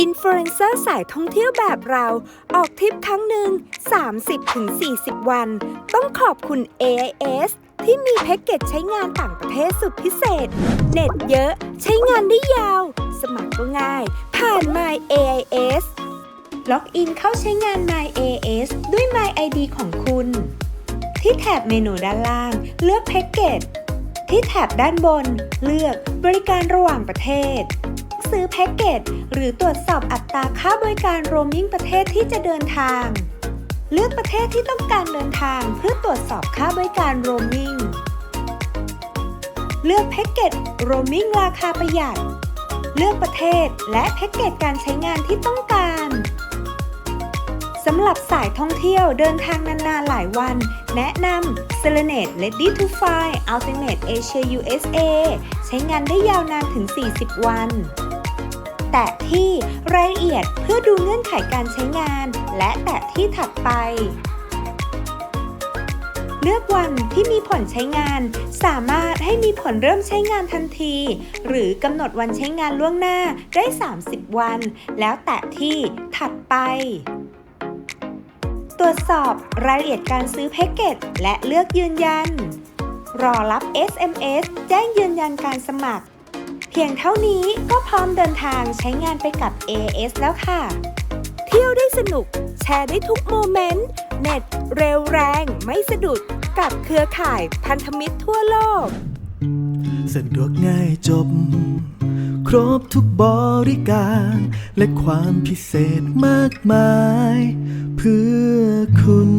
อินฟลูเอนเซอร์สายท่องเที่ยวแบบเรา ออกทริปครั้งหนึ่ง 30-40 วัน ต้องขอบคุณ AIS ที่มีแพ็กเกจใช้งานต่างประเทศสุดพิเศษ เน็ตเยอะ ใช้งานได้ยาว สมัครก็ง่าย ผ่าน My AIS ล็อกอินเข้าใช้งาน My AIS ด้วย My ID ของคุณ ที่แถบเมนูด้านล่าง เลือกแพ็กเกจที่แถบด้านบน เลือกบริการระหว่างประเทศ ซื้อแพ็กเกจหรือตรวจสอบอัตราค่าบริการโรมมิ่งประเทศที่จะเดินทาง เลือกประเทศที่ต้องการเดินทางเพื่อตรวจสอบค่าบริการโรมมิ่ง เลือกแพ็กเกจโรมมิ่งราคาประหยัด เลือกประเทศและแพ็กเกจการใช้งานที่ต้องการสำหรับสายท่องเที่ยวเดินทางนานๆหลายวัน แนะนำ s e l e n a t Ready to Fly Ultimate Asia USA ใช้งานได้ยาวนานถึง 40 วัน แตะที่รายละเอียดเพื่อดูเงื่อนไขการใช้งาน และแตะที่ถัดไป เลือกวันที่มีผลใช้งาน สามารถให้มีผลเริ่มใช้งานทันที หรือกำหนดวันใช้งานล่วงหน้าได้ 30 วัน แล้วแตะที่ถัดไปตรวจสอบรายละเอียดการซื้อแพ็กเกจและเลือกยืนยัน รอรับ SMS แจ้งยืนยันการสมัคร เพียงเท่านี้ก็พร้อมเดินทางใช้งานไปกับ AS แล้วค่ะ เที่ยวได้สนุก แชร์ได้ทุกโมเมนต์ เน็ต เร็วแรงไม่สะดุดกับเครือข่ายพันธมิตรทั่วโลก สะดวกง่ายจบ ครบทุกบริการ และความพิเศษมากมาย เพื่อคุณ